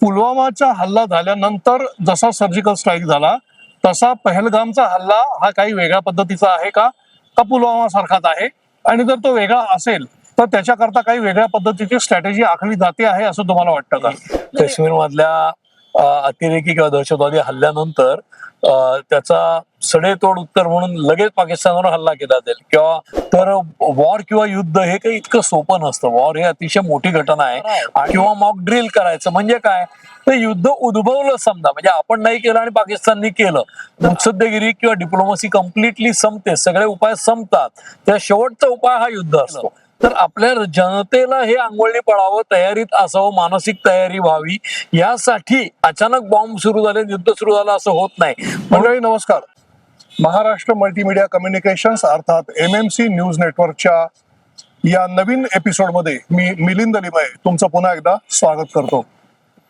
पुलवामाचा हल्ला झाल्यानंतर जसा सर्जिकल स्ट्राईक झाला तसा पहलगामचा हल्ला हा काही वेगळ्या पद्धतीचा आहे का? का पुलवामा सारखाच आहे? आणि जर तो वेगळा असेल तर त्याच्याकरता काही वेगळ्या पद्धतीची स्ट्रॅटेजी आखली जाते आहे असं तुम्हाला वाटतं का? काश्मीर मधल्या अतिरेकी किंवा दहशतवादी हल्ल्यानंतर त्याचा सडेतोड उत्तर म्हणून लगेच पाकिस्तानवर हल्ला केला जाईल. किंवा तर वॉर किंवा युद्ध हे काही इतकं सोपं नसतं. वॉर हे अतिशय मोठी घटना आहे. आणि किंवा मॉक ड्रिल करायचं म्हणजे काय? तर युद्ध उद्भवलं समजा. म्हणजे आपण नाही केलं आणि पाकिस्ताननी केलं. मुत्सद्देगिरी किंवा डिप्लोमसी कम्प्लिटली संपते. सगळे उपाय संपतात. त्या शेवटचा उपाय हा युद्ध असतो. तर आपल्या जनतेला हे आंघोळणी पडावं तयारीत असावं मानसिक तयारी व्हावी. यासाठी अचानक बॉम्ब सुरू झाले युद्ध सुरू झालं असं होत नाही. मंडळी नमस्कार. महाराष्ट्र मल्टीमीडिया कम्युनिकेशन्स अर्थात एम एम सी न्यूज नेटवर्कच्या या नवीन एपिसोडमध्ये मी मिलिंद लिमय तुमचं पुन्हा एकदा स्वागत करतो.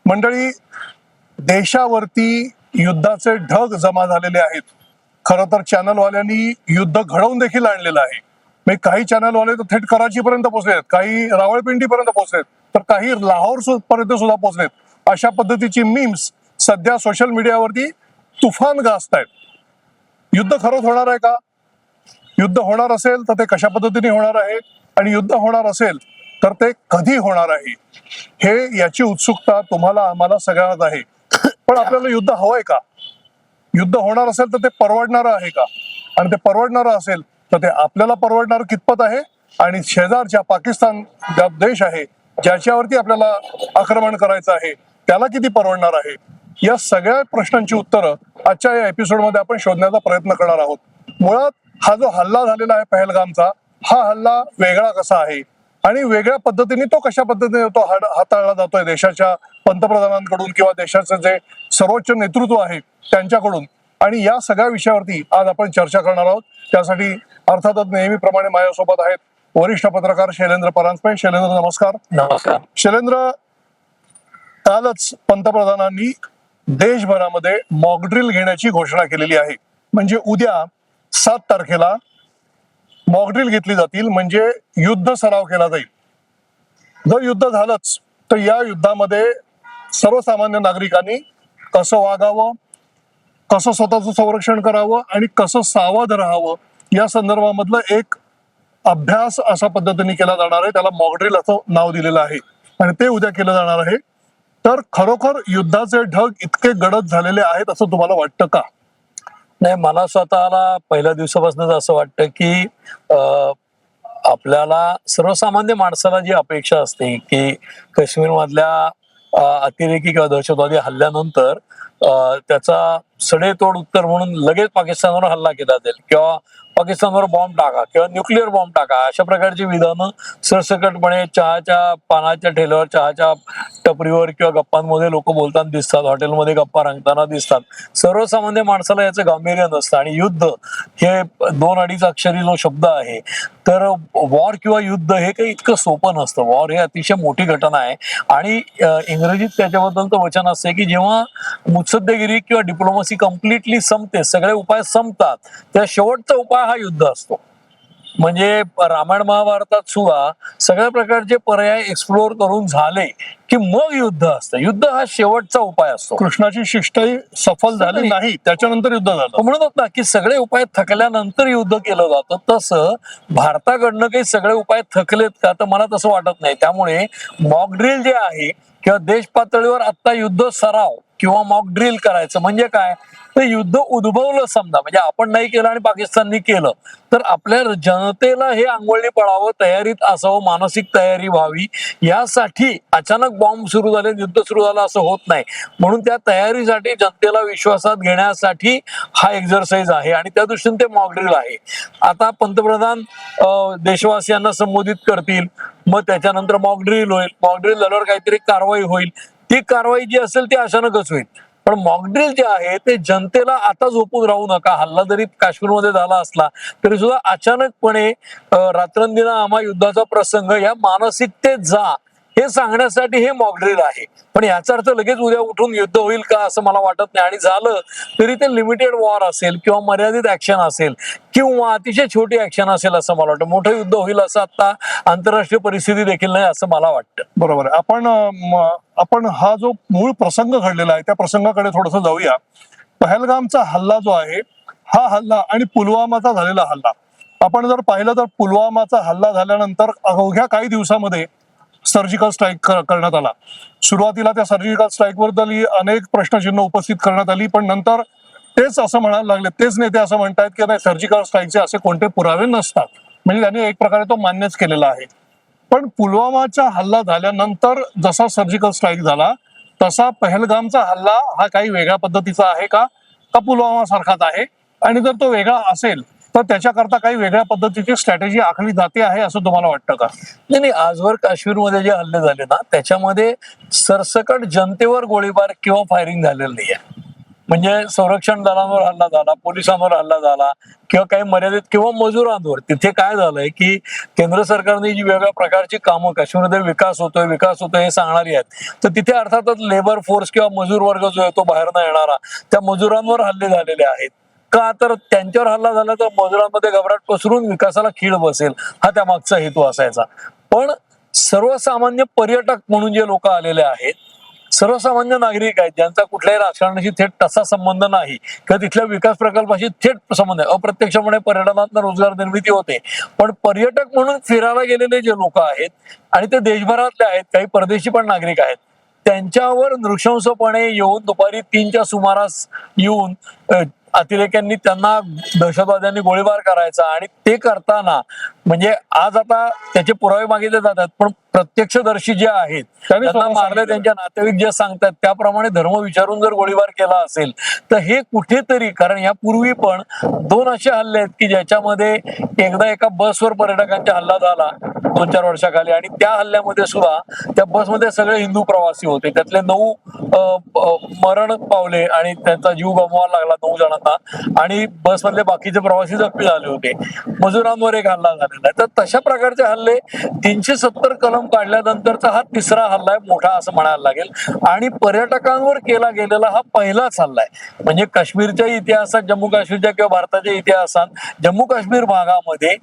मंडळी देशावरती युद्धाचे ढग जमा झालेले आहेत. खरं तर चॅनलवाल्यांनी युद्ध घडवून देखील आणलेलं आहे. म्हणजे काही चॅनलवाले तर थेट कराची पर्यंत पोहोचलेत. काही रावळपिंडी पर्यंत पोहोचलेत. तर काही लाहोर पर्यंत सुद्धा पोहोचलेत. अशा पद्धतीची मीम्स सध्या सोशल मीडियावरती तुफान गाजत आहेत युद्ध खरंच होणार आहे का? युद्ध होणार असेल तर ते कशा पद्धतीने होणार आहे? आणि युद्ध होणार असेल तर ते कधी होणार आहे? हे याची उत्सुकता तुम्हाला आम्हाला सगळ्यांनाच आहे. पण आपल्याला युद्ध हवंय का? युद्ध होणार असेल तर ते परवडणारं आहे का? आणि ते परवडणारं असेल तर ते आपल्याला परवडणार कितपत आहे? आणि शेजारच्या पाकिस्तान ज्या देश आहे ज्याच्यावरती आपल्याला आक्रमण करायचं आहे त्याला किती परवडणार आहे? या सगळ्या प्रश्नांची उत्तरं आजच्या या एपिसोडमध्ये आपण शोधण्याचा प्रयत्न करणार आहोत. मुळात हा जो हल्ला झालेला आहे पहलगामचा हा हल्ला वेगळा कसा आहे? आणि वेगळ्या पद्धतीने तो कशा पद्धतीने तो हाताळला जातोय देशाच्या पंतप्रधानांकडून किंवा देशाचं जे सर्वोच्च नेतृत्व आहे त्यांच्याकडून? आणि या सगळ्या विषयावरती आज आपण चर्चा करणार आहोत. त्यासाठी अर्थातच नेहमीप्रमाणे माझ्यासोबत आहेत वरिष्ठ पत्रकार शैलेंद्र परांजपे. शैलेंद्र नमस्कार. नमस्कार. शैलेंद्र कालच पंतप्रधानांनी देशभरामध्ये मॉकड्रिल घेण्याची घोषणा केलेली आहे. म्हणजे उद्या सात तारखेला मॉकड्रिल घेतली जातील म्हणजे युद्ध सराव केला जाईल. जर युद्ध झालंच तर या युद्धामध्ये सर्वसामान्य नागरिकांनी कसं वागावं कसं स्वतःचं संरक्षण करावं आणि कसं सावध राहावं या संदर्भामधलं एक अभ्यास अशा पद्धतीने केला जाणार आहे. त्याला मॉकड्रिल असं नाव दिलेलं आहे. आणि ते उद्या केलं जाणार आहे. तर खरोखर युद्धाचे ढग इतके गडद झालेले आहेत असं तुम्हाला वाटतं का? नाही मला स्वतःला पहिल्या दिवसापासूनच असं वाटतं की अं, आपल्याला सर्वसामान्य माणसाला जी अपेक्षा असते की काश्मीर मधल्या अतिरेकी किंवा दहशतवादी हल्ल्यानंतर अं, त्याचा सडेतोड उत्तर म्हणून लगेच पाकिस्तानवर हल्ला केला जाईल किंवा पाकिस्तानवर बॉम्ब टाका किंवा न्यूक्लिअर बॉम्ब टाका. अशा प्रकारची विधानं सरसकटपणे चहाच्या पानाच्या ठेल्यावर चहाच्या टपरीवर किंवा गप्पांमध्ये लोक बोलताना दिसतात हॉटेलमध्ये गप्पा रंगताना दिसतात. सर्वसामान्य माणसाला याचं गांभीर्य नसतं आणि युद्ध हे दोन अडीच अक्षरी जो शब्द आहे तर वॉर किंवा युद्ध हे काही इतकं सोपं नसतं. वॉर हे अतिशय मोठी घटना आहे. आणि इंग्रजीत त्याच्याबद्दलचं वचन असते की जेव्हा मुत्सद्देगिरी किंवा डिप्लोमसी कम्प्लिटली संपते. सगळे उपाय संपतात. त्या शेवटचा उपाय हा युद्ध असतो. म्हणजे रामायण महाभारतात सुद्धा सगळ्या प्रकारचे पर्याय एक्सप्लोर करून झाले की मग युद्ध असतं. युद्ध हा शेवटचा उपाय असतो. कृष्णाची शिष्टाई सफल झाली नाही त्याच्यानंतर युद्ध झालं. म्हणतात ना की सगळे उपाय थकल्यानंतर युद्ध केलं जातं. तसं भारताकडनं काही सगळे उपाय थकलेत का? तर मला तसं वाटत नाही. त्यामुळे मॉक ड्रिल जे आहे किंवा देश पातळीवर आता युद्ध सराव किंवा मॉक ड्रिल करायचं. म्हणजे काय? तर युद्ध उद्भवलं समजा. म्हणजे आपण नाही केलं आणि पाकिस्ताननी केलं. तर आपल्या जनतेला हे आंघोळणी पडावं तयारीत असावं मानसिक तयारी व्हावी. यासाठी अचानक बॉम्ब सुरू झाले युद्ध सुरू झालं असं होत नाही. म्हणून त्या तयारीसाठी जनतेला विश्वासात घेण्यासाठी हा एक्झरसाइज आहे. आणि त्या दृष्टीने ते मॉकड्रिल आहे. आता पंतप्रधान देशवासियांना संबोधित करतील. मग त्याच्यानंतर मॉकड्रिल होईल. मॉकड्रिल झाल्यावर काहीतरी कारवाई होईल. ती कारवाई जी असेल ती अचानकच होईल. पण मॉकड्रिल जे आहे ते जनतेला आता झोपून राहू नका. हल्ला जरी काश्मीरमध्ये झाला असला तरी सुद्धा अचानकपणे रात्रंदिना आम्हा युद्धाचा प्रसंग या मानसिकतेत जा. हे सांगण्यासाठी हे मॉकड्रिल आहे. पण याचा अर्थ लगेच उद्या उठून युद्ध होईल का असं मला वाटत नाही. आणि झालं तरी ते लिमिटेड वॉर असेल किंवा मर्यादित ऍक्शन असेल किंवा अतिशय छोटी ऍक्शन असेल असं मला वाटतं. मोठं युद्ध होईल असं आता आंतरराष्ट्रीय परिस्थिती देखील नाही असं मला वाटतं. बरोबर आपण आपण हा जो मूळ प्रसंग घडलेला आहे त्या प्रसंगाकडे थोडस जाऊया. पहलगामचा हल्ला जो आहे हा हल्ला आणि पुलवामाचा झालेला हल्ला. आपण जर पाहिलं तर पुलवामाचा हल्ला झाल्यानंतर अवघ्या काही दिवसामध्ये सर्जिकल स्ट्राईक करण्यात आला. सुरुवातीला त्या सर्जिकल स्ट्राईकबद्दल अनेक प्रश्नचिन्ह उपस्थित करण्यात आली पण नंतर तेच असं म्हणायला लागले. तेच नेते असं म्हणतात की नाही सर्जिकल स्ट्राईकचे असे कोणते पुरावे नसतात. म्हणजे त्यांनी एक प्रकारे तो मान्यच केलेला आहे. पण पुलवामाचा हल्ला झाल्यानंतर जसा सर्जिकल स्ट्राईक झाला तसा पहलगामचा हल्ला हा काही वेगळ्या पद्धतीचा आहे का? का पुलवामा सारखाच आहे? आणि जर तो वेगळा असेल तर त्याच्याकरता काही वेगळ्या पद्धतीची स्ट्रॅटेजी आखली जाते आहे असं तुम्हाला वाटतं का? नाही नाही आजवर काश्मीरमध्ये जे हल्ले झाले ना त्याच्यामध्ये सरसकट जनतेवर गोळीबार किंवा फायरिंग झालेलं नाही आहे म्हणजे संरक्षण दलांवर हल्ला झाला पोलिसांवर हल्ला झाला किंवा काही मर्यादित किंवा मजुरांवर. तिथे काय झालंय की केंद्र सरकारने जी वेगळ्या प्रकारची कामं काश्मीरमध्ये विकास होतोय विकास होतोय हे सांगणारी आहेत. तर तिथे अर्थातच लेबर फोर्स किंवा मजूर वर्ग जो आहे तो बाहेरनं येणारा त्या मजुरांवर हल्ले झालेले आहेत. का? तर त्यांच्यावर हल्ला झाला तर मजुरांमध्ये घबराट पसरून विकासाला खीळ बसेल हा त्या मागचा हेतू असायचा. पण सर्वसामान्य पर्यटक म्हणून जे लोक आलेले आहेत सर्वसामान्य नागरिक आहेत ज्यांचा कुठल्याही राजकारणाशी थेट तसा संबंध नाही किंवा तिथल्या विकास प्रकल्पाशी थेट संबंध आहे अप्रत्यक्षपणे पर्यटनात रोजगार निर्मिती होते. पण पर्यटक म्हणून फिरायला गेलेले जे लोक आहेत आणि ते देशभरातले आहेत काही परदेशी पण नागरिक आहेत त्यांच्यावर नृशंसपणे येऊन दुपारी तीनच्या सुमारास येऊन अतिरेक्यांनी त्यांना दहशतवाद्यांनी गोळीबार करायचा आणि ते करताना म्हणजे आज आता त्याचे पुरावे मागितले जातात पण प्रत्यक्षदर्शी जे आहेत त्यांनी मारले. त्यांच्या नातेवाईक जे सांगतात त्याप्रमाणे धर्म विचारून जर गोळीबार केला असेल तर हे कुठेतरी कारण यापूर्वी पण दोन असे हल्ले आहेत की ज्याच्यामध्ये एकदा एका बसवर पर्यटकांचा हल्ला झाला दोन चार वर्षाखाली आणि त्या हल्ल्यामध्ये सुद्धा त्या बसमध्ये सगळे हिंदू प्रवासी होते. त्यातले नऊ मरण पावले आणि त्यांचा जीव गमवावा लागला नऊ जणांना आणि बसमधले बाकीचे प्रवासी जखमी झाले होते. मजुरांवर एक हल्ला झालेला आहे. तर तशा प्रकारचे हल्ले तीनशे सत्तर कलम काढल्यानंतरचा हा तिसरा हल्ला आहे मोठा असं म्हणायला लागेल. आणि पर्यटकांवर केला गेलेला हा पहिलाच हल्ला आहे म्हणजे काश्मीरच्या इतिहासात जम्मू काश्मीरच्या किंवा भारताच्या इतिहासात जम्मू काश्मीर भागामध्ये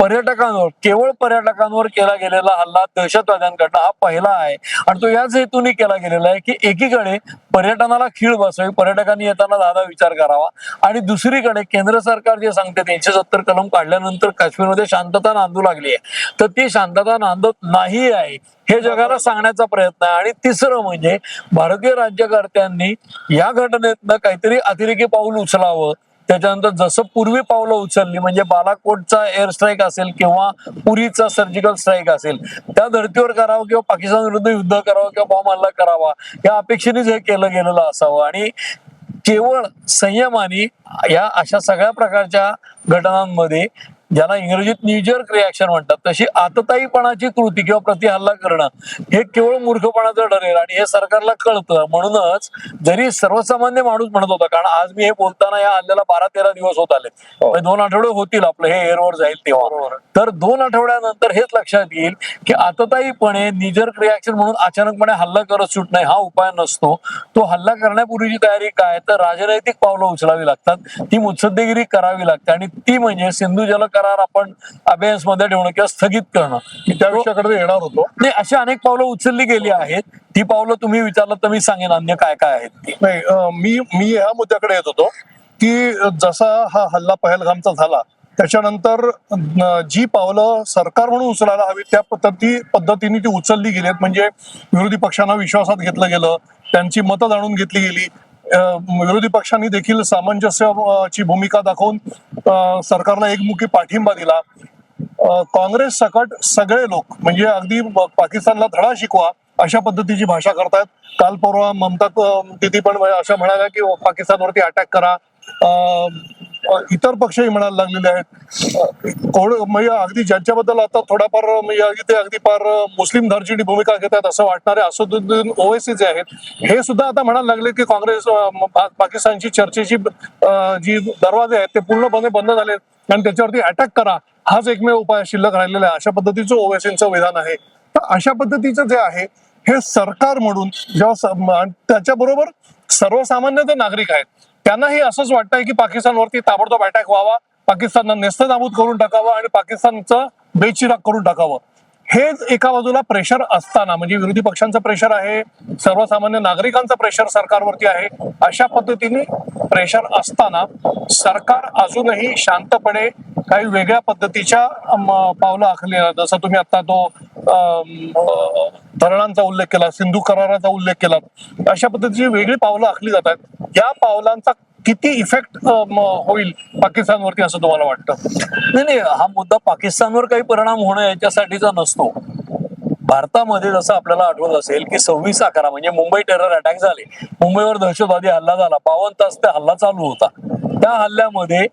पर्यटकांवर केवळ पर्यटकांवर केला गेलेला हल्ला दहशतवाद्यांकडनं हा पहिला आहे. आणि तो याच हेतूने केला गेलेला आहे की एकीकडे पर्यटनाला खीळ बसावी पर्यटकांनी येताना दादा विचार करावा आणि दुसरीकडे केंद्र सरकार जे सांगते तीनशे सत्तर कलम काढल्यानंतर काश्मीरमध्ये शांतता नांदू लागली आहे. तर ती शांतता नांदत नाही आहे हे जगाला सांगण्याचा प्रयत्न आहे. आणि तिसरं म्हणजे भारतीय राज्यकर्त्यांनी या घटनेतनं काहीतरी अतिरेकी पाऊल उचलावं त्याच्यानंतर जसं पूर्वी पावलं उचलली म्हणजे बालाकोटचा एअर स्ट्राईक असेल किंवा पुरीचा सर्जिकल स्ट्राईक असेल त्या धर्तीवर करावं किंवा पाकिस्तान विरुद्ध युद्ध करावं किंवा बॉम्ब हल्ला करावा या अपेक्षेनेच हे केलं गेलेलं असावं. आणि केवळ संयमाने या अशा सगळ्या प्रकारच्या घटनांमध्ये ज्याला इंग्रजीत न्यूजर्क रिॲक्शन म्हणतात तशी आतताईपणाची कृती किंवा प्रतिहल्ला करणं हे केवळ मूर्खपणाचं ठरेल आणि हे सरकारला कळतं. म्हणूनच जरी सर्वसामान्य माणूस म्हणत होता कारण आज मी हे बोलताना या हल्ल्याला बारा तेरा दिवस होत आले म्हणजे दोन आठवडे होतील आपलं हे एअरवर जाईल तेव्हा. तर दोन आठवड्यानंतर हेच लक्षात येईल की आतताईपणे निजर्क रिॲक्शन म्हणून अचानकपणे हल्ला करत सुटणे हा उपाय नसतो. तो हल्ला करण्यापूर्वीची तयारी काय? तर राजनैतिक पावलं उचलावी लागतात ती मुत्सद्देगिरी करावी लागते आणि ती म्हणजे सिंधू जल करार आपण अभेयन्समध्ये ठेवणं किंवा स्थगित करणं मी त्या विषयाकडे येणार होतो. नाही अशी अनेक पावलं उचलली गेली आहेत. ती पावलं तुम्ही विचारलं तर मी सांगेन अन्य काय काय आहेत नाही मी मी ह्या मुद्द्याकडे येत होतो की जसा हा हल्ला पहलगामचा झाला त्याच्यानंतर जी पावलं सरकार म्हणून उचलायला हवी त्या पद्धती पद्धतीने ती उचलली गेली आहेत. म्हणजे विरोधी पक्षांना विश्वासात घेतलं गेलं त्यांची मतं जाणून घेतली गेली विरोधी पक्षांनी देखील सामंजस्याची भूमिका दाखवून सरकारला एकमुखी पाठिंबा दिला. काँग्रेस सकट सगळे लोक म्हणजे अगदी पाकिस्तानला धडा शिकवा अशा पद्धतीची भाषा करतायत. काल परवा ममता तिथे पण अशा म्हणाल्या की पाकिस्तानवरती अटॅक करा. अं, इतर पक्षही म्हणायला लागलेले आहेत. कोण म्हणजे अगदी ज्यांच्याबद्दल आता थोडाफार म्हणजे अगदी ते अगदी फार मुस्लिम धर्जीची भूमिका घेत आहेत असं वाटणारे असदुद्दीन ओवेसीचे आहेत हे सुद्धा आता म्हणायला लागले की काँग्रेस पाकिस्तानची चर्चेची जी दरवाजे आहेत ते पूर्णपणे बंद झाले आणि त्याच्यावरती अटॅक करा हाच एकमेव उपाय शिल्लक राहिलेला आहे. अशा पद्धतीचं ओवेसींचं विधान आहे. तर अशा पद्धतीचं जे आहे हे सरकार म्हणून जेव्हा त्याच्याबरोबर सर्वसामान्य जे नागरिक आहेत त्यांनाही असंच वाटतंय की पाकिस्तानवरती ताबडतोब अटॅक व्हावा. पाकिस्ताननं नेस्तनाबूत करून टाकावं आणि पाकिस्तानचं बेचिराग करून टाकावं. हेच एका बाजूला प्रेशर असताना म्हणजे विरोधी पक्षांचं प्रेशर आहे सर्वसामान्य नागरिकांचं प्रेशर सरकारवरती आहे अशा पद्धतीने प्रेशर असताना सरकार अजूनही शांतपणे काही वेगळ्या पद्धतीच्या पावलं आखली. जसं तुम्ही आता तो धरणांचा उल्लेख केला सिंधू कराराचा उल्लेख केला अशा पद्धतीची वेगळी पावलं आखली जातात. या पावलांचा किती इफेक्ट होईल पाकिस्तानवरती असं तुम्हाला वाटतं? नाही नाही हा मुद्दा पाकिस्तानवर काही परिणाम होणं याच्यासाठीचा नसतो. भारतामध्ये जसं आपल्याला आठवत असेल की सव्वीस अकरा म्हणजे मुंबई टेरर अटॅक झाले. मुंबईवर दहशतवादी हल्ला झाला. बावन्न तास ते हल्ला चालू होता. त्या हल्ल्यामध्ये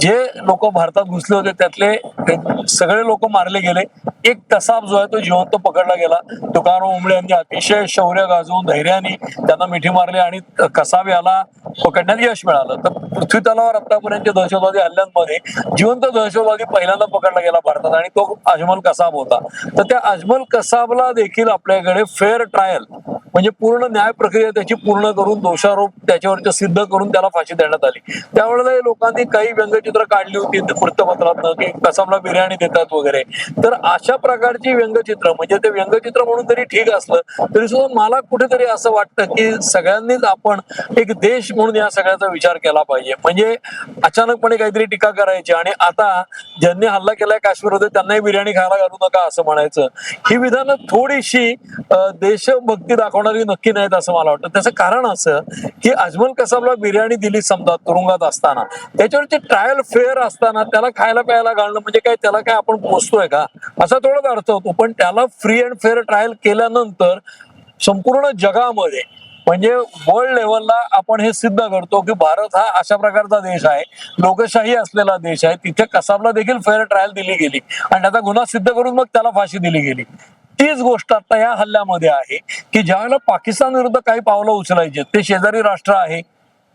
जे लोक भारतात घुसले होते त्यातले सगळे लोक मारले गेले. एक कसाब जो आहे तो जिवंत पकडला गेला. तुकाराम उमळे यांनी अतिशय शौर्य गाजवून धैर्याने त्यांना मिठी मारली आणि कसाब याला पकडण्यात यश मिळालं. तर पृथ्वी तलावर आतापर्यंत दहशतवादी हल्ल्यांमध्ये जिवंत दहशतवादी पहिल्यांदा पकडला गेला भारतात आणि तो अजमल कसाब होता. तर त्या अजमल कसाबला देखील आपल्याकडे फेअर ट्रायल म्हणजे पूर्ण न्याय प्रक्रिया त्याची पूर्ण करून दोषारोप त्याच्यावरचे सिद्ध करून त्याला फाशी देण्यात आली. त्यावेळेला लोकांनी काही व्यंगचित्र काढली होती वृत्तपत्रातनं की कसाबला बिर्याणी देतात वगैरे. तर अशा प्रकारची व्यंगचित्र म्हणजे ते व्यंगचित्र म्हणून तरी ठीक असलं तरी सुद्धा मला कुठेतरी असं वाटतं की सगळ्यांनीच आपण एक देश म्हणून या सगळ्याचा विचार केला पाहिजे. म्हणजे अचानकपणे काहीतरी टीका करायची आणि आता ज्यांनी हल्ला केलाय काश्मीरमध्ये त्यांनाही बिर्याणी खायला घालू नका असं म्हणायचं. ही विधानं थोडीशी देशभक्ती दाखवणारी नक्की नाहीत असं मला वाटतं. त्याचं कारण असं की अजमल कसाबला बिर्याणी दिली समजा तुरुंगात असताना. त्याच्यावरची ट्रायल फेअर असताना त्याला खायला प्यायला घालणं म्हणजे काय? त्याला काय आपण पोचतोय का? असा थोडाच अर्थ होतो. पण त्याला फ्री अँड फेअर ट्रायल केल्यानंतर संपूर्ण जगामध्ये म्हणजे वर्ल्ड लेवलला आपण हे सिद्ध करतो की भारत हा अशा प्रकारचा देश आहे लोकशाही असलेला देश आहे तिथे कसाबला देखील फेअर ट्रायल दिली गेली. आणि त्याचा गुन्हा सिद्ध करून मग त्याला फाशी दिली गेली. तीच गोष्ट आता या हल्ल्यामध्ये आहे की ज्यावेळेला पाकिस्तान विरुद्ध काही पावलं उचलायची ते शेजारी राष्ट्र आहे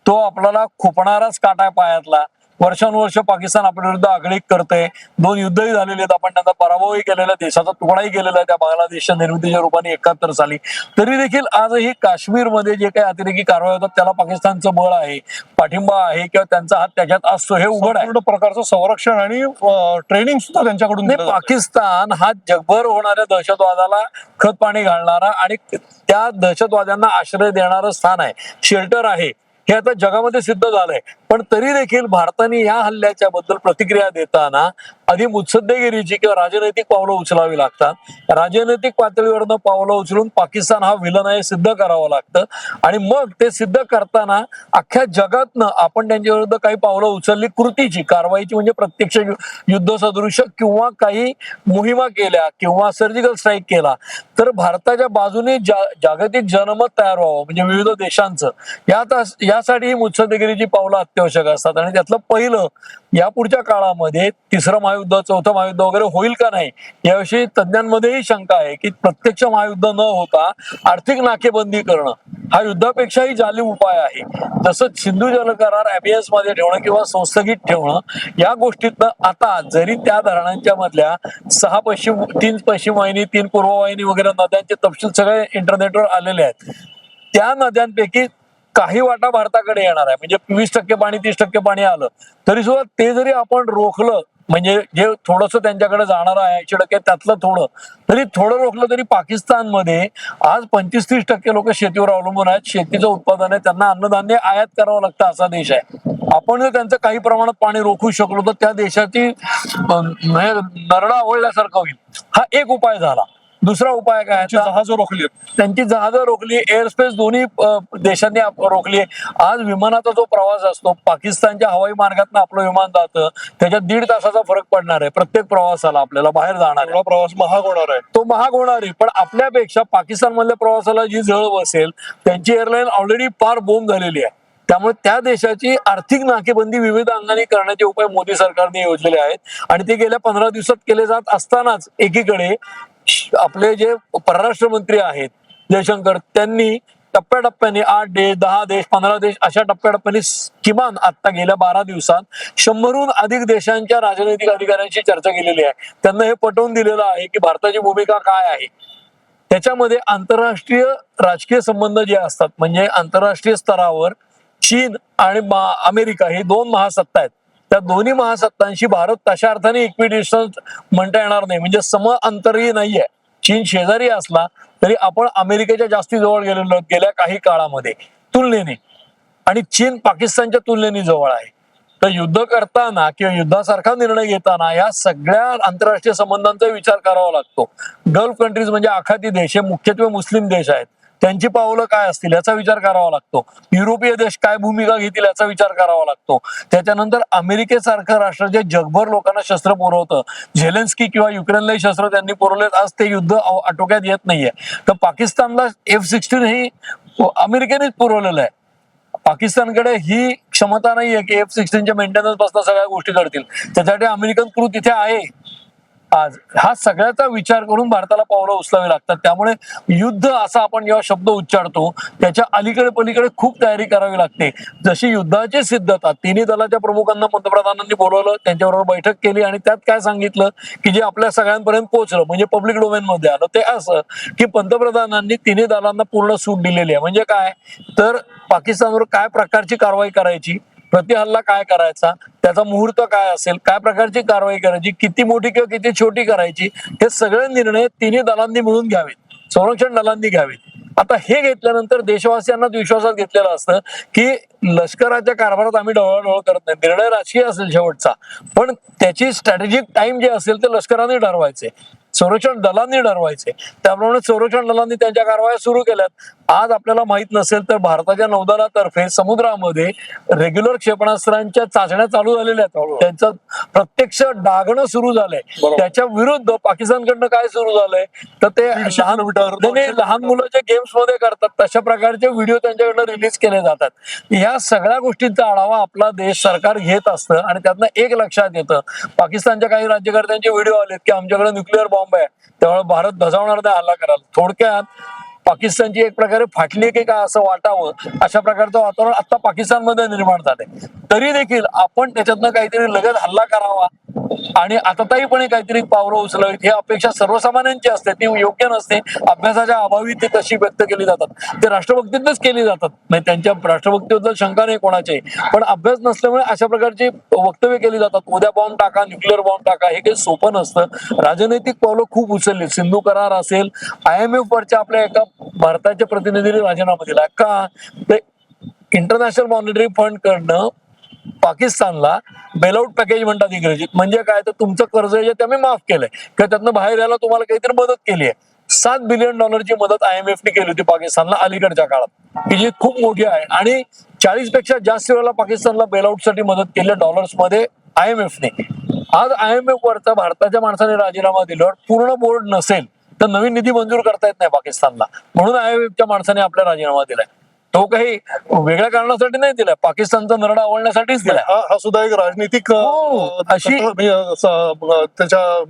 तो आपल्याला खुपणाराच काटा पायातला वर्षानुवर्ष पाकिस्तान आपल्या विरुद्ध आगळीक करते दोन युद्धही झालेले आहेत. आपण त्यांचा पराभवही केलेला आहे, देशाचा तुकडाही केलेला आहे. त्या बांगलादेशच्या निर्मितीच्या रूपाने एकाहत्तर साली. तरी देखील आजही काश्मीरमध्ये जे काही अतिरेकी कारवाई होतात त्याला पाकिस्तानचं बळ आहे पाठिंबा आहे किंवा त्यांचा हात त्याच्यात असतो हे उघड आहे. प्रकारचं संरक्षण आणि ट्रेनिंग सुद्धा त्यांच्याकडून. पाकिस्तान हा जगभर होणाऱ्या दहशतवादाला खत पाणी घालणारा आणि त्या दहशतवाद्यांना आश्रय देणारं स्थान आहे. शेल्टर आहे. हे आता जगामध्ये सिद्ध झालंय. पण तरी देखील भारताने या हल्ल्याच्या बद्दल प्रतिक्रिया देताना आधी मुत्सद्देगिरीची किंवा राजनैतिक पावलं उचलावी लागतात. राजनैतिक पातळीवरनं पावलं उचलून पाकिस्तान हा विलन आहे सिद्ध करावं लागतं. आणि मग ते सिद्ध करताना अख्ख्या जगातनं आपण त्यांच्या विरुद्ध काही पावलं उचलली कृतीची कारवाईची म्हणजे प्रत्यक्ष युद्ध सदृश किंवा काही मोहिमा केल्या किंवा सर्जिकल स्ट्राईक केला तर भारताच्या बाजूने जा- जागतिक जनमत तयार व्हावं म्हणजे विविध देशांचं. यासाठी ही मुत्सद्देगिरीची पावलं अत्यावश्यक असतात. आणि त्यातलं पहिलं या पुढच्या काळामध्ये तिसरं महायुद्ध चौथं महायुद्ध वगैरे होईल का नाही याविषयी तज्ज्ञांमध्येही शंका आहे की प्रत्यक्ष महायुद्ध न होता आर्थिक नाकेबंदी करणं हा युद्धापेक्षाही जाली उपाय आहे. तसंच सिंधू जल करार एबीएसमध्ये ठेवणं किंवा संस्थगित ठेवणं या गोष्टीतनं आता जरी त्या धरणांच्या मधल्या सहा पश्चिम तीन पश्चिम वाहिनी तीन पूर्व वाहिनी वगैरे नद्यांचे तपशील सगळे इंटरनेटवर आलेले आहेत. त्या नद्यांपैकी काही वाटा भारताकडे येणार आहे. म्हणजे वीस टक्के पाणी तीस टक्के पाणी आलं. तरी सुद्धा ते जरी आपण रोखलं म्हणजे जे थोडस त्यांच्याकडे जाणार आहे ऐंशी टक्के त्यातलं थोडं तरी थोडं रोखलं तरी पाकिस्तानमध्ये आज पंचवीस तीस टक्के लोक शेतीवर अवलंबून आहेत. शेतीचं उत्पादन आहे. त्यांना अन्नधान्य आयात करावं लागतं असा देश आहे. आपण जर त्यांचं काही प्रमाणात पाणी रोखू शकलो तर त्या देशाची म्हणजे नरडा आवडल्यासारखं होईल. हा एक उपाय झाला. दुसरा उपाय काय जहाजं रोखली. त्यांची जहाजं रोखली एअरस्पेस दोन्ही देशांनी रोखली आज विमानाचा जो प्रवास असतो पाकिस्तानच्या हवाई मार्गातनं आपलं विमान जातं त्याच्यात दीड तासाचा फरक पडणार आहे. प्रत्येक प्रवासाला आपल्याला बाहेर जाणार प्रवास महाग होणार आहे. तो महाग होणार आहे. पण आपल्यापेक्षा पाकिस्तान मधल्या प्रवासाला जी झळ बसेल त्यांची एअरलाईन ऑलरेडी फार बोंब झालेली आहे. त्यामुळे त्या देशाची आर्थिक नाकेबंदी विविध अंगाने करण्याचे उपाय मोदी सरकारने योजलेले आहेत. आणि ते गेल्या पंधरा दिवसात केले जात असतानाच एकीकडे आपले जे परराष्ट्र मंत्री आहेत जयशंकर त्यांनी टप्प्याटप्प्याने आठ देश दहा देश पंधरा देश अशा टप्प्याटप्प्याने किमान आता गेल्या बारा दिवसात शंभरहून अधिक देशांच्या राजनैतिक अधिकाऱ्यांशी चर्चा केलेली आहे. त्यांना हे पटवून दिलेलं आहे की भारताची भूमिका काय आहे. त्याच्यामध्ये आंतरराष्ट्रीय राजकीय संबंध जे असतात म्हणजे आंतरराष्ट्रीय स्तरावर चीन आणि अमेरिका ही दोन महासत्ता आहेत. त्या दोन्ही महासत्तांशी भारत तशा अर्थाने इक्विडिस्टन्स म्हणता येणार नाही. म्हणजे सम अंतरही नाहीये. चीन शेजारी असला तरी आपण अमेरिकेच्या जास्ती जवळ गेलेलो गेल्या काही काळामध्ये. तुलनेने. आणि चीन पाकिस्तानच्या तुलनेने जवळ आहे. तर युद्ध करताना किंवा युद्धासारखा निर्णय घेताना या सगळ्या आंतरराष्ट्रीय संबंधांचा विचार करावा लागतो. गल्फ कंट्रीज म्हणजे आखाती देश हे मुख्यत्वे मुस्लिम देश आहेत. त्यांची पावलं काय असतील याचा विचार करावा लागतो. युरोपीय देश काय भूमिका घेतील याचा विचार करावा लागतो. त्याच्यानंतर अमेरिकेसारखं राष्ट्र जे जगभर लोकांना शस्त्र पुरवतं झेलेन्स्की किंवा युक्रेनलाही शस्त्र त्यांनी पुरवलेत आज ते युद्ध आटोक्यात येत नाहीये. तर पाकिस्तानला एफ सिक्स्टीन ही अमेरिकेनेच पुरवलेलं आहे. पाकिस्तानकडे ही क्षमता नाहीये की एफ सिक्स्टीनच्या मेंटेनन्सपासून सगळ्या गोष्टी करतील. त्यासाठी अमेरिकन क्रू तिथे आहे. आज हा सगळ्याचा विचार करून भारताला पावलं उचलावी लागतात. त्यामुळे युद्ध असा आपण जेव्हा शब्द उच्चारतो त्याच्या अलीकडे पलीकडे खूप तयारी करावी लागते. जशी युद्धाची सिद्धता तिन्ही दलाच्या प्रमुखांना पंतप्रधानांनी बोलवलं त्यांच्याबरोबर बैठक केली आणि त्यात काय सांगितलं की जे आपल्या सगळ्यांपर्यंत पोहोचलं म्हणजे पब्लिक डोमेन मध्ये आलं ते असं की पंतप्रधानांनी तिन्ही दलांना पूर्ण सूट दिलेली आहे. म्हणजे काय? तर पाकिस्तानवर काय प्रकारची कारवाई करायची? प्रतिहल्ला काय करायचा? त्याचा मुहूर्त काय असेल? काय प्रकारची कारवाई करायची? किती मोठी किंवा किती छोटी करायची? हे सगळे निर्णय तिन्ही दलांनी मिळून घ्यावेत. संरक्षण दलांनी घ्यावेत. आता हे घेतल्यानंतर देशवासियांना विश्वासात घेतलेलं असतं की लष्कराच्या कारभारात आम्ही डोळा करत नाही. निर्णय राजकीय असेल शेवटचा. पण त्याची स्ट्रॅटेजिक टाइम जे असेल ते लष्कराने ठरवायचे. संरक्षण दलांनी ठरवायचे. त्याप्रमाणे संरक्षण दलांनी त्यांच्या कारवाया सुरू केल्यात. आज आपल्याला माहीत नसेल तर भारताच्या नौदलातर्फे समुद्रामध्ये रेग्युलर क्षेपणास्त्रांच्या चाचण्या चालू झालेल्या आहेत. त्यांचं प्रत्यक्ष डागणं सुरू झालंय. त्याच्या विरुद्ध पाकिस्तानकडनं काय सुरू झालंय? तर ते लहान मुलं जे गेम्समध्ये करतात. तशा प्रकारचे व्हिडिओ त्यांच्याकडनं रिलीज केले जातात. या सगळ्या गोष्टींचा आढावा आपला देश सरकार घेत असतं आणि त्यातनं एक लक्षात येतं. पाकिस्तानच्या काही राज्यकर्त्यांचे व्हिडिओ आलेत की आमच्याकडे न्यूक्लिअर बॉम्ब आहे. त्यामुळे भारत धजावणार नाही हल्ला करायला. थोडक्यात पाकिस्तानची एक प्रकारे फाटली की का असं वाटावं अशा प्रकारचं वातावरण आता पाकिस्तानमध्ये निर्माण झालंय. तरी देखील आपण त्याच्यातनं काहीतरी लगत हल्ला करावा. आणि आताताईपणे काहीतरी पावलं उचलावीत. ही अपेक्षा सर्वसामान्यांची असते ती योग्य नसते. अभ्यासाच्या अभावी ते तशी व्यक्त केली जातात. ते राष्ट्रभक्तीतच केली जातात. म्हणजे त्यांच्या राष्ट्रभक्तीबद्दल शंका नाही कोणाची. पण अभ्यास नसल्यामुळे अशा प्रकारची वक्तव्य केली जातात. उद्या बॉम्ब टाका न्यूक्लिअर बॉम्ब टाका हे काही सोपं नसतं. राजनैतिक पावलं खूप उचलली. सिंधू करार असेल आय एम एफ वरच्या आपल्या एका भारताच्या प्रतिनिधीने राजीनामा दिला. का? ते इंटरनॅशनल मॉनिटरी फंड कडनं पाकिस्तानला बेलआउट पॅकेज म्हणतात इंग्रजीत. म्हणजे काय? तर तुमचं कर्ज जे ते आम्ही माफ केलंय. किंवा त्यातनं बाहेर यायला तुम्हाला काहीतरी मदत केली आहे सात बिलियन डॉलरची मदत आय एम ने केली होती पाकिस्तानला अलीकडच्या काळात. की जी खूप मोठी आहे. आणि चाळीसपेक्षा जास्त वेळेला पाकिस्तानला बेलआउटसाठी मदत केली डॉलर्समध्ये आय एम ने. आज आय एम एफ वरचा भारताच्या माणसाने राजीनामा दिल्यावर पूर्ण बोर्ड नसेल तर नवीन निधी मंजूर करता येत नाही पाकिस्तानला. म्हणून आय एम एफच्या माणसाने आपला राजीनामा दिलाय. तो काही वेगळ्या कारणासाठी नाही दिलाय पाकिस्तानचा नरडा आवडण्यासाठीच दिलाय हा सुद्धा एक राजनीतिक हो, अशी- म्हणजे, त्याच्या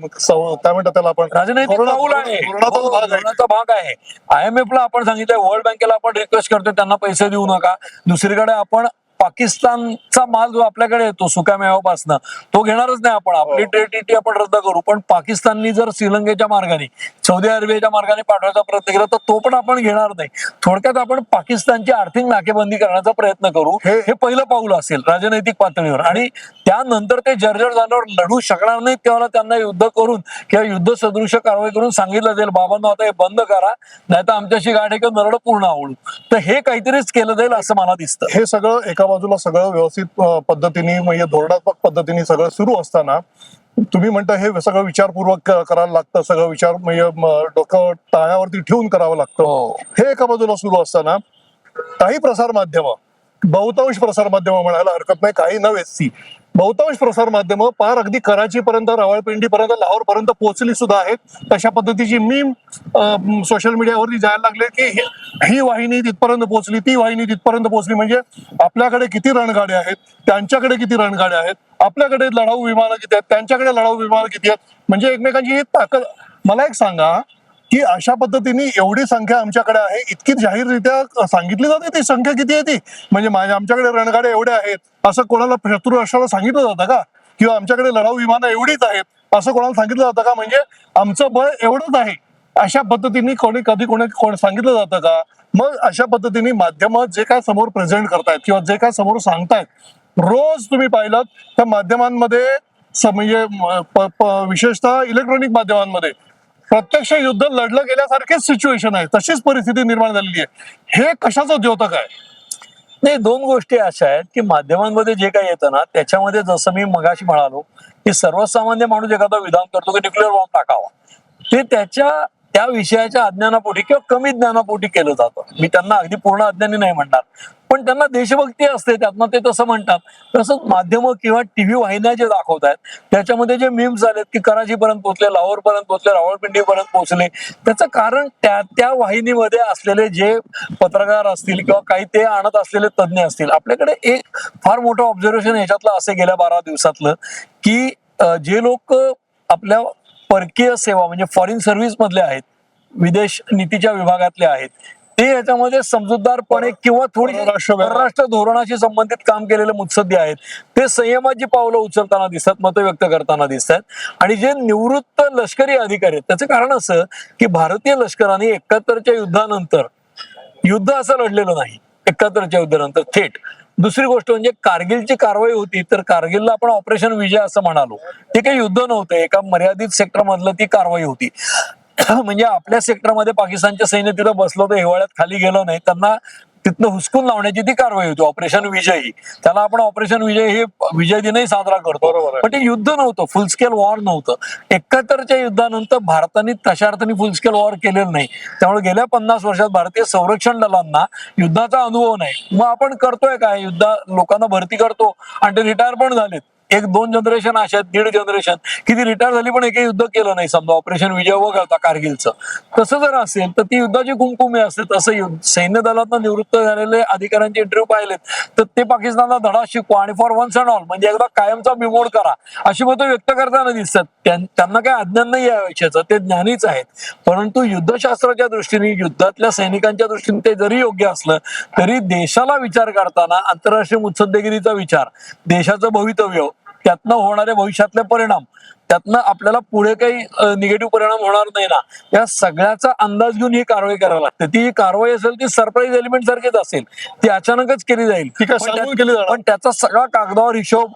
काय म्हणतात त्याला आपण? राजनैतिक पाऊल आहे. धोरणाचा भाग आहे. आयएमएफ ला आपण सांगितलंय वर्ल्ड बँकेला आपण रिक्वेस्ट करतोय त्यांना पैसे देऊ नका. दुसरीकडे आपण पाकिस्तानचा माल जो आपल्याकडे येतो सुक्या मेवापासनं तो घेणारच नाही आपण. आपली हो. ट्रेड टी आपण रद्द करू. पण पाकिस्ताननी जर श्रीलंकेच्या मार्गाने सौदी अरेबियाच्या मार्गाने पाठवायचा प्रयत्न केला तर तो पण आपण घेणार नाही. थोडक्यात आपण पाकिस्तानची आर्थिक नाकेबंदी करण्याचा प्रयत्न करू. हे- हे पहिलं पाऊल असेल राजनैतिक पातळीवर. आणि त्यानंतर ते जर्जर झाल्यावर लढू शकणार नाहीत तेव्हा त्यांना युद्ध करून किंवा युद्ध सदृश कारवाई करून सांगितलं जाईल बाबांनो आता हे बंद करा नाही तर आमच्याशी गाठी किंवा नरड पूर्ण आवडू तर हे काहीतरीच केलं जाईल असं मला दिसतं. हे सगळं एका बाजूला सगळं व्यवस्थित पद्धतीने म्हणजे धोरणात्मक पद्धतीने सगळं सुरू असताना तुम्ही म्हणता हे सगळं विचारपूर्वक करायला लागतं सगळं विचार म्हणजे डोकं टाळ्यावरती ठेवून करावं लागतं हो. हे एका बाजूला सुरू असताना काही प्रसार माध्यम बहुतांश प्रसार माध्यम म्हणायला हरकत नाही काही नव्हेच ती बहुतांश प्रसार माध्यम पार अगदी कराची पर्यंत रावळपिंडी पर्यंत लाहोर पर्यंत पोहोचली सुद्धा आहेत. तशा पद्धतीची मी सोशल मीडियावरती जायला लागले की ही- ही वाहिनी तिथपर्यंत पोहोचली ती वाहिनी तिथपर्यंत पोहोचली. म्हणजे आपल्याकडे किती रणगाड्या आहेत त्यांच्याकडे किती रणगाड्या आहेत आपल्याकडे लढाऊ विमानं किती आहेत त्यांच्याकडे लढाऊ विमानं किती आहेत म्हणजे एकमेकांची ही ताकद. मला एक सांगा की अशा पद्धतीने एवढी संख्या आमच्याकडे आहे इतकी जाहीररित्या सांगितली जाते ती संख्या किती आहे ती? म्हणजे माझ्या आमच्याकडे रणगाड्या एवढ्या आहेत असं कोणाला शत्रू राष्ट्राला सांगितलं जातं का? किंवा आमच्याकडे लढाऊ विमानं एवढीच आहेत असं कोणाला सांगितलं जातं का? म्हणजे आमचं बळ एवढंच आहे. अशा पद्धतीने कोणी कधी कोणी कोण सांगितलं जातं का? मग अशा पद्धतीने माध्यम जे काय समोर प्रेझेंट करतायत किंवा जे काय समोर सांगतायत रोज तुम्ही पाहिलं त्या माध्यमांमध्ये म्हणजे विशेषतः इलेक्ट्रॉनिक माध्यमांमध्ये प्रत्यक्ष युद्ध लढलं गेल्यासारखीच सिच्युएशन आहे. तशीच परिस्थिती निर्माण झालेली आहे. हे कशाचं द्योतक आहे? नाही दोन गोष्टी अशा आहेत की माध्यमांमध्ये जे काही येतं ना त्याच्यामध्ये जसं मी मगाशी म्हणालो की सर्वसामान्य माणूस एखादा विधान करतो की न्यूक्लिअर बॉम्ब टाकावा. ते त्याच्या त्या विषयाच्या अज्ञानापोटी किंवा कमी ज्ञानापोटी केलं जातं. मी त्यांना अगदी पूर्ण अज्ञानी नाही म्हणणार. पण त्यांना देशभक्ती असते त्यातनं ते तसं म्हणतात. तसंच माध्यमं किंवा टीव्ही वाहिन्या जे दाखवत आहेत त्याच्यामध्ये जे मीम्स आलेत की कराची पर्यंत पोहोचले लाहोर पर्यंत पोहोचले रावळपिंडीपर्यंत पोहोचले त्याचं कारण त्या त्या वाहिनीमध्ये असलेले जे पत्रकार असतील किंवा काही ते आणत असलेले तज्ज्ञ असतील आपल्याकडे एक फार मोठं ऑब्झर्वेशन याच्यातलं असे गेल्या बारा दिवसातलं की जे लोक आपल्या परकीय सेवा म्हणजे फॉरेन सर्व्हिस मधले आहेत विदेश नीतीच्या विभागातले आहेत ते याच्यामध्ये समजूतदारपणे किंवा थोडी परराष्ट्र धोरणाशी संबंधित काम केलेले मुत्सद्दी आहेत. ते संयमाची पावलं उचलताना दिसतात मतं व्यक्त करताना दिसतात. आणि जे निवृत्त लष्करी अधिकारी आहेत त्याचं कारण असं की भारतीय लष्कराने एकाहत्तरच्या युद्धानंतर युद्ध असं लढलेलं नाही एकाहत्तरच्या युद्धानंतर थेट. दुसरी गोष्ट म्हणजे कारगिलची कारवाई होती तर कारगिलला आपण ऑपरेशन विजय असं म्हणालो. ते काही युद्ध नव्हतं एका मर्यादित सेक्टर मधलं ती कारवाई होती. म्हणजे आपल्या सेक्टरमध्ये पाकिस्तानचे सैन्य तिथं बसलं होतं हिवाळ्यात खाली गेलं नाही. त्यांना तिथनं हुसकून लावण्याची ती कारवाई होती ऑपरेशन विजय. त्याला आपण ऑपरेशन विजय हे विजय दिनही साजरा करतो. पण ते युद्ध नव्हतं फुल स्केल वॉर नव्हतं. एकाहत्तरच्या युद्धानंतर भारताने तशा अर्थाने फुल स्केल वॉर केलेलं नाही. त्यामुळे गेल्या पन्नास वर्षात भारतीय संरक्षण दलांना युद्धाचा अनुभव नाही. मग आपण करतोय काय? युद्ध लोकांना भरती करतो आणि ते रिटायर पण झालेत. एक दोन जनरेशन अशा आहेत दीड जनरेशन की ती रिटायर झाली पण एकही युद्ध केलं नाही समजा. ऑपरेशन विजय वगळता कारगिलचं. तसं जर असेल तर ती युद्धाची कुमकुमी असते. तसं सैन्य दलातनं निवृत्त झालेले अधिकाऱ्यांचे इंटरव्ह्यू पाहिलेत. तर ते पाकिस्तानला धडा शिकवा. आणि फॉर वन्स अँड ऑल म्हणजे एकदा कायमचा बिमोड करा. अशी मतं व्यक्त करताना दिसतात. त्यांना काय अज्ञान नाही या विषयाचं ते ज्ञानीच आहेत. परंतु युद्धशास्त्राच्या दृष्टीने युद्धातल्या सैनिकांच्या दृष्टीने ते जरी योग्य असलं तरी देशाला विचार करताना आंतरराष्ट्रीय मुत्सद्देगिरीचा विचार देशाचं भवितव्य त्यातनं होणारे भविष्यातले परिणाम त्यातनं आपल्याला पुढे काही निगेटिव्ह परिणाम होणार नाही ना. या सगळ्याचा अंदाज घेऊन ही कारवाई करावी लागते. ती कारवाई असेल ती सरप्राईज एलिमेंट सारखीच असेल. ती अचानकच केली जाईल. पण त्याचा सगळा कागदावर हिशोब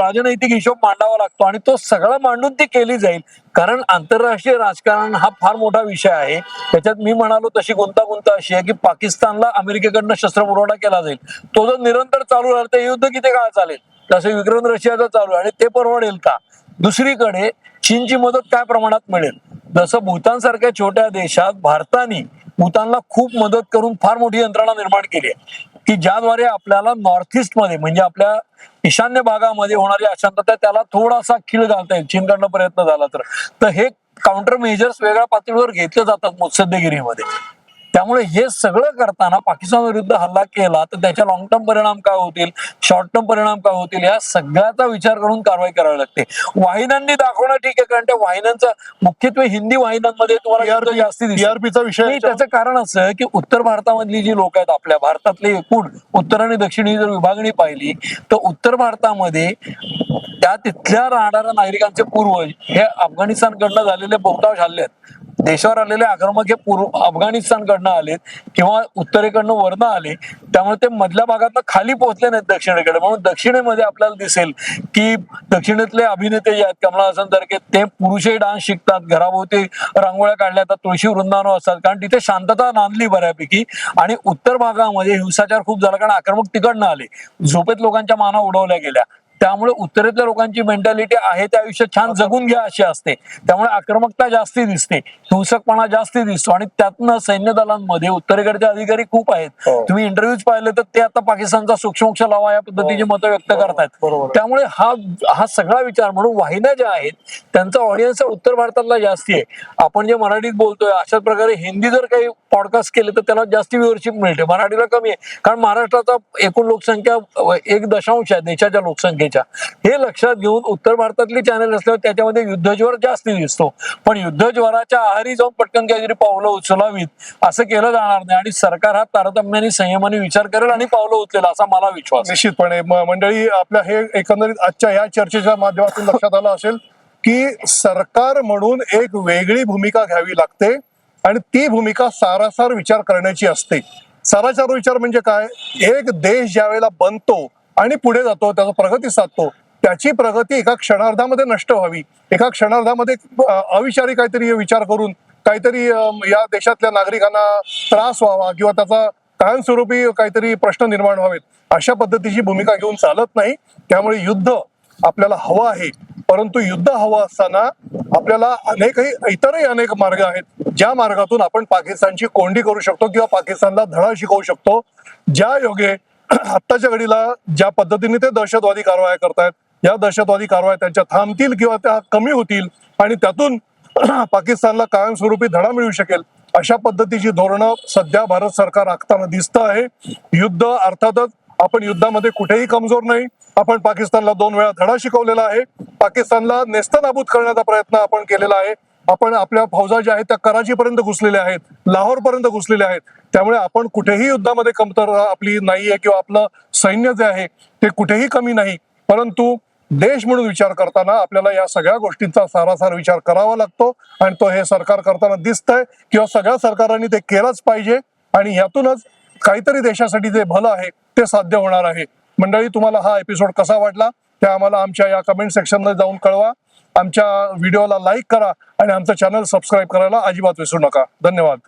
राजनैतिक हिशोब मांडावा लागतो आणि तो सगळा मांडून ती केली जाईल. कारण आंतरराष्ट्रीय राजकारण हा फार मोठा विषय आहे. त्याच्यात मी म्हणालो तशी गुंतागुंत अशी आहे की पाकिस्तानला अमेरिकेकडनं शस्त्र पुरवठा केला जाईल. तो जर निरंतर चालू राहिला तर हे युद्ध किती काळ चालेल? जसं युक्रेन रशियाचं चालू आहे आणि ते परवडेल का? दुसरीकडे चीनची मदत काय प्रमाणात मिळेल? जसं भूतान सारख्या छोट्या देशात भारताने भूतानला खूप मदत करून फार मोठी यंत्रणा निर्माण केली आहे. की ज्याद्वारे आपल्याला नॉर्थ ईस्टमध्ये म्हणजे आपल्या ईशान्य भागामध्ये होणारी अशांतता त्याला थोडासा खीळ घालता येईल. चीनकडनं प्रयत्न झाला तर. तर हे काउंटर मेजर्स वेगळ्या पातळीवर घेतले जातात मुत्सद्देगिरीमध्ये त्यामुळे हे सगळं करताना पाकिस्तान विरुद्ध हल्ला केला तर त्याच्या लॉंग टर्म परिणाम काय होतील? शॉर्ट टर्म परिणाम काय होतील? या सगळ्याचा विचार करून कारवाई करावी लागते. वाहिन्यांनी दाखवणं ठीक आहे कारण त्या वाहिन्यांचा मुख्यत्वे हिंदी वाहिन्यांमध्ये तुम्हाला जास्ती दिसेल. टीआरपीचा विषय त्याचं कारण असं की उत्तर भारतामधली जी लोक आहेत आपल्या भारतातले एकूण उत्तर आणि दक्षिण ही जर विभागणी पाहिली तर उत्तर भारतामध्ये त्या तिथल्या राहणाऱ्या नागरिकांचे पूर्वज हे अफगाणिस्तानकडनं झालेले बहुतांश हल्ले आहेत. देशावर आलेले आक्रमक हे पूर्व अफगाणिस्तानकडनं आलेत किंवा उत्तरेकडनं वरनं आले त्यामुळे ते मधल्या भागातनं खाली पोहोचले नाहीत दक्षिणेकडे. म्हणून दक्षिणेमध्ये आपल्याला दिसेल की दक्षिणेतले अभिनेते जे आहेत कमला हसन सारखे ते पुरुषही डान्स शिकतात घराभोवती रांगोळ्या काढल्या जातात तुळशी वृंदावन असतात. कारण तिथे शांतता नांदली बऱ्यापैकी. आणि उत्तर भागामध्ये हिंसाचार खूप झाला कारण आक्रमक तिकडनं आले. झोपेत लोकांच्या माना उडवल्या गेल्या. त्यामुळे उत्तरेतल्या लोकांची मेंटॅलिटी आहे त्या आयुष्यात छान जगून घ्या अशी असते. त्यामुळे आक्रमकता जास्ती दिसते हिंसकपणा जास्ती दिसतो आणि त्यातनं सैन्य दलांमध्ये उत्तरेकडचे अधिकारी खूप आहेत. हो. तुम्ही इंटरव्ह्यूज पाहिले तर ते आता पाकिस्तानचा सूक्ष्मोक्ष लावा या पद्धतीची मतं व्यक्त करतायत. बरोबर. त्यामुळे हा हा सगळा विचार म्हणून वाहिन्या ज्या आहेत त्यांचा ऑडियन्स उत्तर भारतातला जास्ती आहे. आपण जे मराठीत बोलतोय अशाच प्रकारे हिंदी जर काही पॉडकास्ट केले तर त्याला जास्ती व्ह्युअरशिप मिळते. मराठीला कमी आहे. कारण महाराष्ट्राचा एकूण लोकसंख्या एक दशांश आहे देशाच्या लोकसंख्येची. सेनेच्या हे लक्षात घेऊन उत्तर भारतातली चॅनल असल्यावर त्याच्यामध्ये युद्धज्वर जास्त दिसतो. पण युद्धज्वराच्या आहारी जाऊन पटकन काहीतरी पावलं उचलावीत. असं केलं जाणार नाही आणि सरकार हा तारतम्याने संयमाने विचार करेल आणि पावलं उचलेल असा मला विश्वास निश्चितपणे. मंडळी आपल्या हे एकंदरीत आजच्या ह्या चर्चेच्या माध्यमातून लक्षात आलं असेल की सरकार म्हणून एक वेगळी भूमिका घ्यावी लागते आणि ती भूमिका सारासार विचार करण्याची असते. सारासार विचार म्हणजे काय? एक देश ज्या वेळेला बनतो आणि पुढे जातो त्याचा प्रगती साधतो. त्याची प्रगती एका क्षणार्धामध्ये नष्ट व्हावी. एका क्षणार्धामध्ये अविचारी काहीतरी विचार करून काहीतरी या देशातल्या नागरिकांना त्रास व्हावा किंवा त्याचा कायमस्वरूपी काहीतरी प्रश्न निर्माण व्हावेत अशा पद्धतीची भूमिका घेऊन चालत नाही. त्यामुळे युद्ध आपल्याला हवं आहे. परंतु युद्ध हवं असताना आपल्याला अनेकही इतरही अनेक मार्ग आहेत. ज्या मार्गातून आपण पाकिस्तानची कोंडी करू शकतो किंवा पाकिस्तानला धडा शिकवू शकतो. ज्या योगे आत्ताच्या घडीला ज्या पद्धतीने ते दहशतवादी कारवाया करतायत या दहशतवादी कारवाया त्यांच्या थांबतील किंवा त्या कमी होतील आणि त्यातून पाकिस्तानला कायमस्वरूपी धडा मिळू शकेल अशा पद्धतीची धोरणं सध्या भारत सरकार आखताना दिसत आहे. युद्ध अर्थातच आपण युद्धामध्ये कुठेही कमजोर नाही. आपण पाकिस्तानला दोन वेळा धडा शिकवलेला आहे. पाकिस्तानला नेस्तनाबूत करण्याचा प्रयत्न आपण केलेला आहे. आपण आपल्या फौजा ज्या आहेत त्या कराचीपर्यंत घुसलेल्या आहेत लाहोर पर्यंत घुसलेल्या आहेत. त्यामुळे आपण कुठेही युद्धामध्ये कमतर आपली नाहीये किंवा आपलं सैन्य जे आहे ते कुठेही कमी नाही. परंतु देश म्हणून विचार करताना आपल्याला या सगळ्या गोष्टींचा सारासार विचार करावा लागतो आणि तो हे सरकार करताना दिसतंय किंवा सगळ्या सरकारांनी ते केलंच पाहिजे आणि यातूनच काहीतरी देशासाठी जे भलं आहे ते साध्य होणार आहे. मंडळी तुम्हाला हा एपिसोड कसा वाटला? ते आम्हाला आमच्या या कमेंट सेक्शनमध्ये जाऊन कळवा. आमच्या व्हिडिओला लाईक करा आणि आमचं चॅनल सबस्क्राईब करायला अजिबात विसरू नका. धन्यवाद.